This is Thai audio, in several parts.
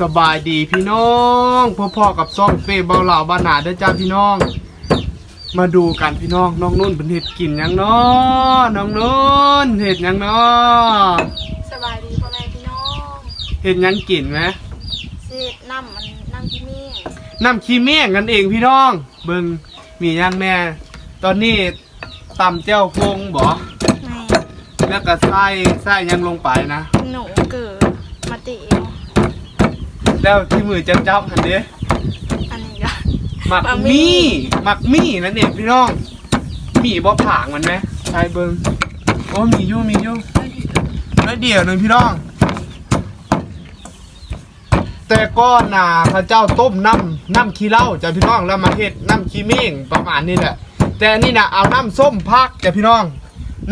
สบายดีพี่น้องพ่อๆกับซ่องเฟเบาเหล่าบานาเด้อจ้าพี่น้อง มาดูกันพี่น้องน้องนุ่นเป็นเห็ดกินหยังเนาะน้องนุ่นเห็ดหยังเนาะสบายดีพ่อแม่พี่น้องเห็ดหยังกินไหมเศษน้ำมันน้ำที่นี่น้ำขี้เมี่ยงกันเองพี่น้อง เบิ่งมีหยังแม่ ตอนนี้ตำเจ้าพงบ่แม่แล้วก็ใส่ใส่หยังลงไปนะหนูเกิดมาติเอว แล้วที่มือจับจับๆหันเด้อันนี้ก็ หมักหมักมี่ มี่หมักมี่นั่นเองพี่น้องมีบ่ผางมันไหมใช่เบิ่งโอ้มีอยู่มีอยู่น้อยเดียวหนึงพี่น้อง แต่ก้อนน่ะพระเจ้าต้มน้ำน้ำขี้เหล้าจ้ะพี่น้องแล้วมาเฮ็ดน้ำขี้เม่งประมาณนี้แหละ แต่อันนี่น่ะเอาน้ำส้มพักจ้ะพี่น้อง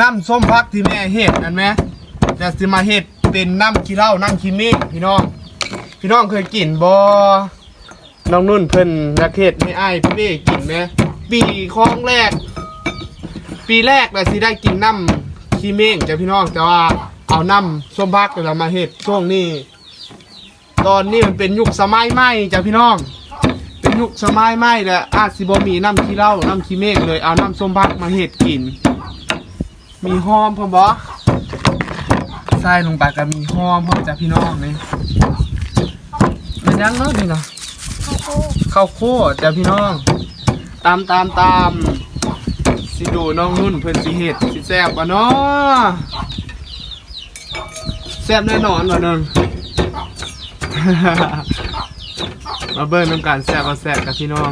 น้ำส้มพักที่แม่เฮ็ดนั่นไหมจะสิมาเฮ็ดเป็นน้ำขี้เหล้าน้ำขี้เม่งพี่น้อง พี่น้องเคยกินบ่น้องนุ่นเพิ่นรักเฮ็ดให้อ้ายพี่เบ้กินไหมปีของแรก ปีแรกน่ะสิได้กินน้ำขี้เม่งจ้ะพี่น้องแต่ว่าเอาน้ำส้มพักเรามาเฮ็ดช่วงนี้ ตอนนี้มันเป็นยุคสมัยใหม่จ้ะพี่น้อง เป็นยุคสมัยใหม่แหละอาจสิบ่มีน้ำขี้เหล้าน้ำขี้เมฆเลยเอาน้ำส้มพักมาเฮ็ดกิน มีหอมพร้อมบ่ใส่ลงไปก็มีหอมพร้อมจ้ะพี่น้องนี่ เป็นยังเนาะนี่นะข้าวโพดข้าวโพดจ้ะพี่น้อง ตามตามตามสิดูน้องนุ่นเพิ่นสิเฮ็ดสิแซ่บบ่เนาะแซ่บแน่นอนบ่เนึง มาเบิ่งน้ำการแซ่บมาแซ่บกับพี่น้อง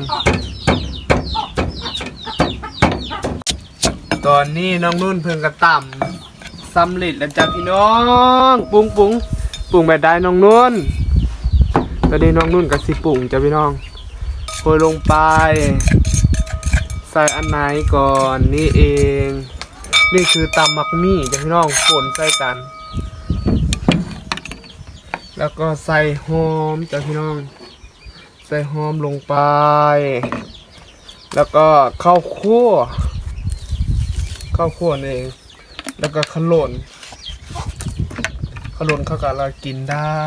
ตอนนี้น้องนุ่นเพิ่งกระต่ำสำเร็จแล้วจ้ะพี่น้องปรุงปรุงปรุงแบบได้น้องนุ่น ตอนนี้น้องนุ่นกับสิปรุงจ้ะพี่น้องโรยลงไป ใส่อันไหนก่อนนี่เอง นี่คือตำมักมี่จ้ะพี่น้องฝนใส่กัน แล้วก็ใส่หอมจ้ะพี่น้อง ใส่หอมลงไป แล้วก็ข้าวคั่วข้าวคั่วนี่เอง แล้วก็ขลนขลนเข้ากับเรากินได้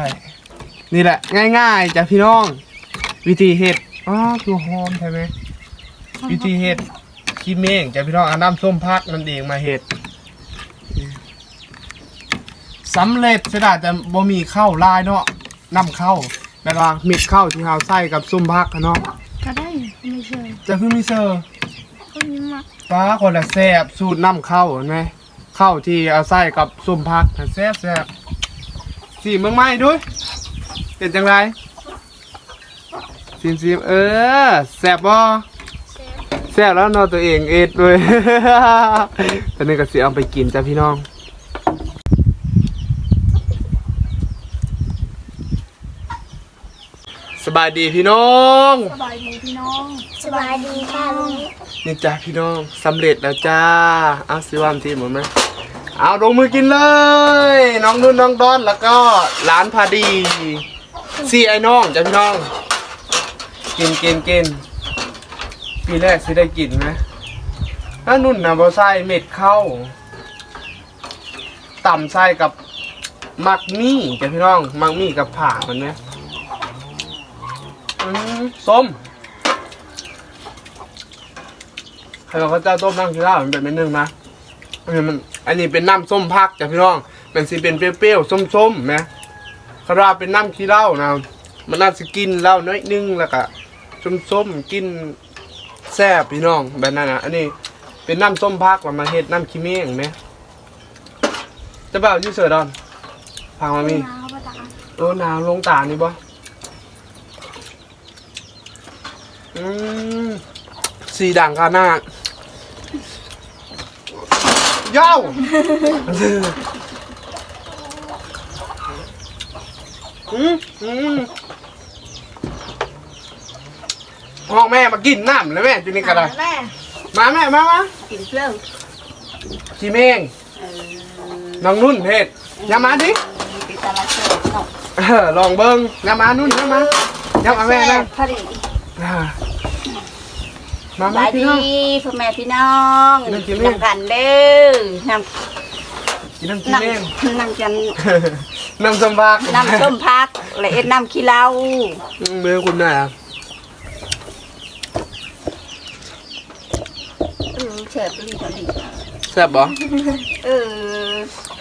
นี่แหละ ง่ายๆจ้ะพี่น้อง วิธีเห็ดอ๋อคือหอมใช่ไหมวิธีเห็ดขี้เม่งจ้ะพี่น้องเอาน้ำส้มพักนั่นเองมาเห็ดสำเร็จเสียดายแต่บ่มีข้าวลายเนาะนำเข้าแปลว่ามิดเข้าวที่เฮาใส่กับซุ่มพักอะเนาะก็ได้ไม่เชื่อจะคือมีเซอร์ก็ยิ้มอะฟ้าคนละแซ่บสูตรนำเข้าเห็นไหมข้าวที่เอาใส่กับซุ่มพักแซ่บแซ่บสีเมืองใหม่ด้วย เป็นจังไรซิมซิมเออแซ่บบ่เชฟแซ่บแล้วเนอนตัวเองเอ็ดเลย ตอนนี้ก็สิเอาไปกินจ้ะพี่น้อง สบายดีพี่น้อง สบายดีพี่น้อง สบายดีค่ะลุงนี่จ้าพี่น้องสำเร็จแล้วจ้า เอาซื้อวามทีหมดไหมเอาลงมือกินเลย น้องนุ่นน้องดอนแล้วก็ร้านพาดี ซีไอ้น้องจ้าพี่น้อง กินกินกินปีแรกสิได้กินไหมถ้านุ่นนะบอใส่เม็ดเข้า ต่ำใส่กับมักมี่จ้าพี่น้อง มักมี่กับผ่ามันไหมส้มใครบอกเขาเจ้าต้มน้ำขี้เหล้ามันเป็นเม็ดนึงนะอันนี้มันอันนี้เป็นน้ำส้มพักจ้ะพี่น้อง มันสิเป็นเปรี้ยวๆส้มๆไหม คาราเป็นน้ำขี้เหล้านะมันน่าจะกินเหล้าน้อยนึงแล้วก็ส้มๆกินแซ่บพี่น้องแบบนั้นนะอันนี้เป็นน้ำส้มพักแล้วมาเฮ็ดน้ำขี้เมี่ยงไหมจะเปล่ายูเสือดอนพังมามีโอ้หนาวลงตานี่บ่อืมสีด่างกาหน้าเย้า อืมอืมห้องแม่มากินน้ำเลยแม่จุนี่ก็ได้แม่มาแม่มามากินเปลือกชีเมงน้องนุ่นเพชรอย่ามาดิปิตาลาเชอร์เนาะเออลองเบิ้งอย่ามานุ่นอย่ามาอย่ามาแม่นะพอดีอ่ามาสมาบายพี่ดีน้องพ่อแม่พี่น้องนั่งกินเล่นนั่งกันเด้อนกินน้ำกินำนั่งเองนั่งกัน น้ำส้มพักน้ำส้มพักและเอ็ดน้ำขี้เหล้าเมื่อคุณหน่อยอะเออเฉบลีกลีแซ่บบ่เออ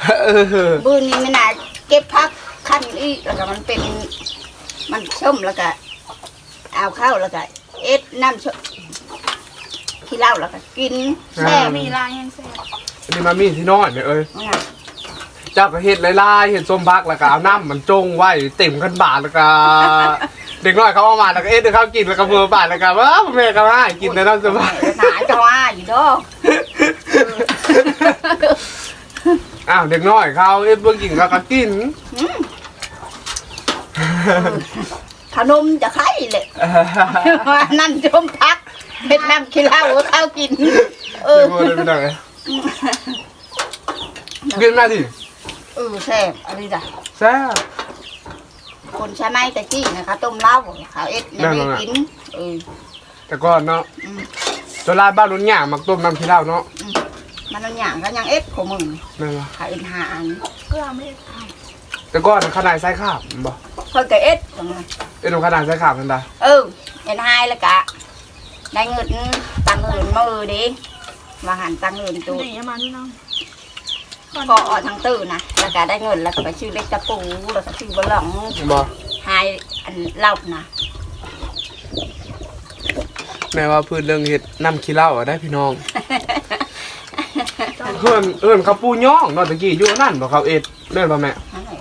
เออบืนนี้ไม่น่าเก็บพักขั้นอีกแล้วก็มันเป็น มันส้มแล้วก็เอาเข้าแล้วก็เอ็ดน้ำส้มขี้เหล้าแล้วก็กินแซ่บมีลายยังแซ่บอันนี้มามีที่นอนเนี่ยเอ้ยนี่นะ เจ้าก็เห็ดลายๆเห็ดส้มพักแล้วก็เอาน้ำมันจงไว้เต็มขันบาทแล้วก็เด็กน้อยเขาเอามาแล้วก็เอ็ดให้เขากินแล้วก็เบื่อบาทแล้วก็ว้าวแม่ก็ให้กินแต่น้ำส้มพักหนาจะว่าอยู่ดอกอ้าวเด็กน้อยเขาเอ็ดเบื่อกินเขาก็กินขนมจะไข่เลยว่านั่นส้มพักเอ็ดน้ำขี้เหล้าเข้ากิน เออเดี๋ยวพูดเลยไม่ได้กินมาดิเออแซ่บอะไรจ้ะแซ่บ คนใช้ไม้ตะกี้นะคะต้มเหล้าเขาเอ็ดไม่นั่นได้น่ะกินเออแต่ก่อนเนาะอืมจนลาดบ้านรุ่นหย่างมักต้มน้ำขี้เหล้าเนาะมันเอาอย่างก็ยังเอ็ดของมึงนั่นล่ะเขาเอ็ดหาอันก็ไม่ได้ทแต่ก่อนขนาดไส้ขาบบ่เพิ่นก็เอ็ดตรงนั้นเอ็ดขนาดไส้ขาบมันได้เออเอ็ดหายแล้วกะได้เงินตังเงินมือดิมาหันตังเงินำตัว ดีมาพี่น้อง ก็ออกทางตื้อนะแล้วก็ได้เงินแล้วก็ไปชื่อเล็กตะปูแล้วก็ชื่อบะหลองบ่หายอันเหล้านะแม่ว่าพื้นเรื่องเห็ดน้ำขี้เหล้าอะได้พี่น้องเพื่อนเอิ้นเขาปูย่องเนาะตะกี้อยู่นั่นบ่เขาเอ็ดแม่นบ่แม่นั่นแหละ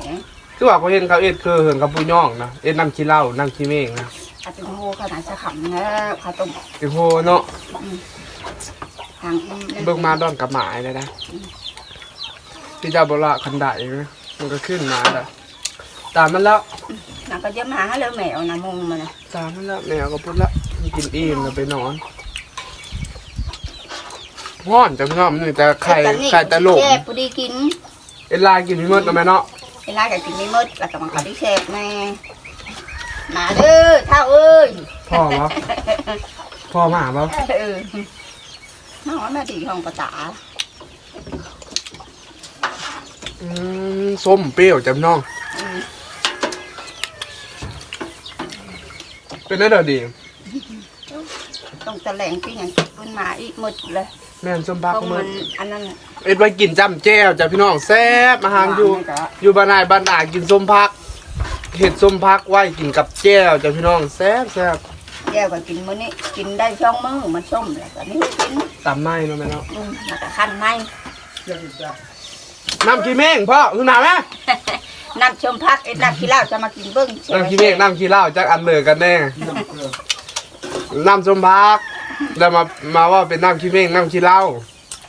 คือว่าเขาเห็นเขาเอ็ดคือเหินเขาปูย่องนะเอ็ดน้ำขี้เหล้าน้ำขี้เมงนะอาจจะโง่ขนาดจะขำนะข้าวต้มไอ้โหเนาะทาง เบิ่งมาดอนกับหมายเลยนะ ที่เจ้าบ่ละคันไดนะมันก็ขึ้นมาแล้วตามมันแล้วนางก็จะมาให้เลยแมวนะมุงมันนะตามมันแล้วแมวก็พูดแล้วกินอิ่มแล้วไปนอนห้อนจังพี่น้องมันมีแต่ไข่ไข่แต่โหลมแช่พอดีกินเอ็นลายกินพี่มดแล้วแม่เนาะเวลาก็กินไม่หมดแล้วก็มันก็ได้แช่แม่มาเด้อเท่าเอ้ยพ่อวะพ่อมาหาเปล่าเออน้องแม่ดีห้องประตา อืมส้มเปรี้ยวจ้ะพี่น้องอืมเป็นได้เด้อดี ต้องแถลงพี่ยังขึ้นมาอีกหมดเลยแม่นส้มเพพักราะมืมัอนอันนั้นเอ็ดไว้กินจ้ำแจ้วจ้ะพี่น้องแซ่บอาหารอยู่ก็อยู่บ้านนายบ้านนากินส้มพักเห็ดส้มพักไว้กินกับแจ้วจ้ะพี่น้องแซ่บแซ่บแย่ก็กินมื้อนี้กินได้ช่องมือมันส้มแล้วก็นี่กินตำในเนาะแม่เนาะอืมแล้วก็ขั้นใน น้ำขี้เม้งพ่อคือหนาไหมน้ำชมพักไอ้น้ำขี้เหล้าจะมากินเบิ้งใช่ไหมน้ำขี้เม้งน้ำขี้เหล้าจักอันเลยกันแน่น้ำส้มพักแล้วมามาว่าเป็นน้ำขี้เม้งน้ำขี้เหล้า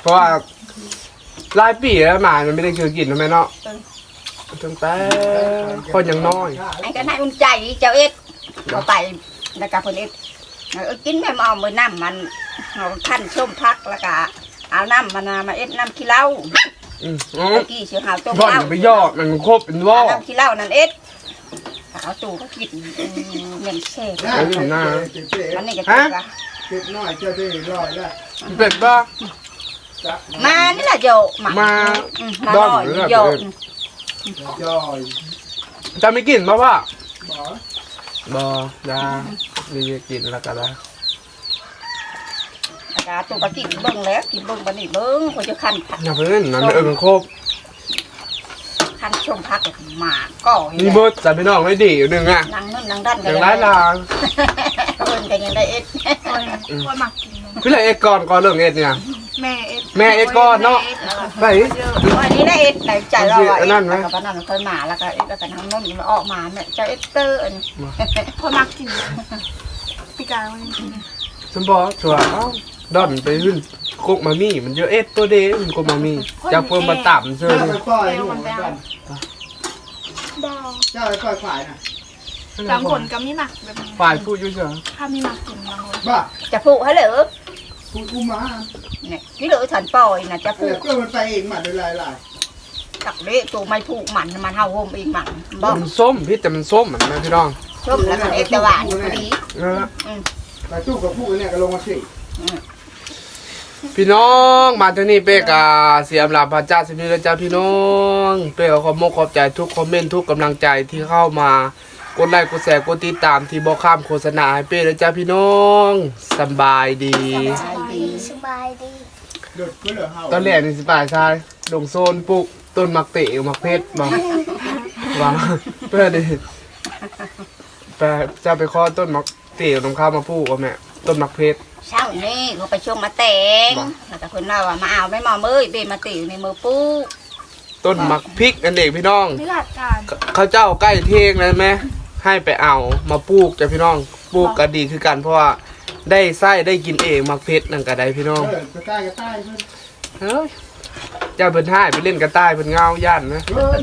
เพราะว่าหลายปีแล้วหมามันไม่ได้เคยกินนะแม่เนาะตั้งแต่คนยังน้อยไอ้ก็นายอุ่นใจเจ้าเอ็ดเอาไปแล้วก็เพิ่นเอ็ดเออกินแม่มาเอามือน้ำมันเอาขั้นส้มพักแล้วก็เอาน้ำมันมาเอ็ดน้ำขี้เหล้า อืมอ๋อเมื่อกี้เสียหาวต้มบ่อนเหล้าอย่าไปยอดมันครบเป็นวอเอาน้ำขี้เหล้านั่นเอ็ดเอาตู่ก็กินอืมเงินเศษไอ้นี่หน้ามันนี่ก็ถูกอะเก็บน้อยเจ้าได้ร้อยแล้วเป็ดบ้ามานี่แหละโยมามาอืมาดอนหน่อยหรือโยแบบจอยจะไม่กินป่ะพ่อหมอบ่ได้มีกินแล้วก็ได้อา กาศตู่ก็กินเบิ้งแล้วกินเบิ้งบันนี้เบิ้งเขาจะคันอย่าเพิ่งนั่นเออมันครบคันชมพักกับหมาก่อมีเบิร์ดจัดพี่น้องไม่ดีอยู่หนึ่งอะนั่งนั่นนั่งด้านอย่างไรลาเพิ่นก็ยังได้เอ็ดโอ้ยโอ้ยหมักกินนมพี่เลยเอ็ดก่อนก่อนเรื่องเอ็ดเนี่ยแม่เอ็ดแม่เอ็ดก่อนเนาะไปวันนี้ได้เอ็ดไหนใจเราอะอันนั้นไหมแล้วก็นั่นค่อยมาแล้วก็เอ็ดแล้วก็ทางโน้นมันออกมาเนี่ยเจ้าเอ็ดเตอร์อันนี้พอหมักกินปีกายวันนี้กินสมบอกชัวเอ้าดอนไปขึ้นโคกมามี่มันเยอะเอ็ดตัวเดมันโคกมามี่จะเพิ่มมาต่ำเชิญเจ้าไปปล่อยหนูเหมือนกันดาวเจ้าไปปล่อยฝ่ายน่ะบางคนก็มีหมักแบบนี้ฝ่ายพูดอยุ่เฉยถ้ามีหมักกินบางคนบ้าจะผูกให้เหรอพูดกูมาเนี่ยที่เหลือฉันปล่อยนะจะเอผูอกเพื่อมันไปเองมาโดยลายลายตักเละตัวไม่ผูกมันมันเท่าโฮมอีกมันบอกมันส้มพี่แต่มันส้มเหมือนนะพี่น้องส้มแล้วก็เอ็ดแต่หวานพอดีนั่นแหละไปตู้กับผู้เนี่ยก็ลงมาสิ พี่น้องมาที่นี่เป้กาเสียมลาพระเจ้าสิบนี้แล้วจ้าพี่น้องเป้ขอขอบมกขอบใจทุกคอมเมนต์ทุกกำลังใจที่เข้ามากดไลค์กดแชร์กดติดตามที่บอกข้ามโฆษณาให้เป้แล้วจ้าพี่น้องสำบายดี สบายดีสบายดีเดือดก็เหลือเฮาตอนแรกนี่สิป่ายชายลงโซนปลูกต้นมักเตะมักเพชรมาว่าเพื่อดิแต่จะไปข้อต้นมักเตะน้ำข้าวมาปลูกว่าแม่ต้นมักเพชร เช้านี้เขาไปชงมาแต่งว่ะแล้วก็คนเราว่ามาเอาไม่มอมเอ้ยเบนมาติวในมือปูต้นมักพริกอันเด็กพี่น้องไม่หลัดการเขาเจ้าใกล้เที่ยงแล้วไหมให้ไปเอามาปลูกจ้ะพี่น้องปลูกก็ดีคือกันเพราะว่าได้ไส้ได้กินเองมักเพชรนั่นก็ได้พี่น้องเออจะใกล้จะใกล้เพิ่นเฮ้ยเจ้าเพิ่นให้ไปเล่นกระต่ายเพิ่นเงาย่านนะเฮ้ย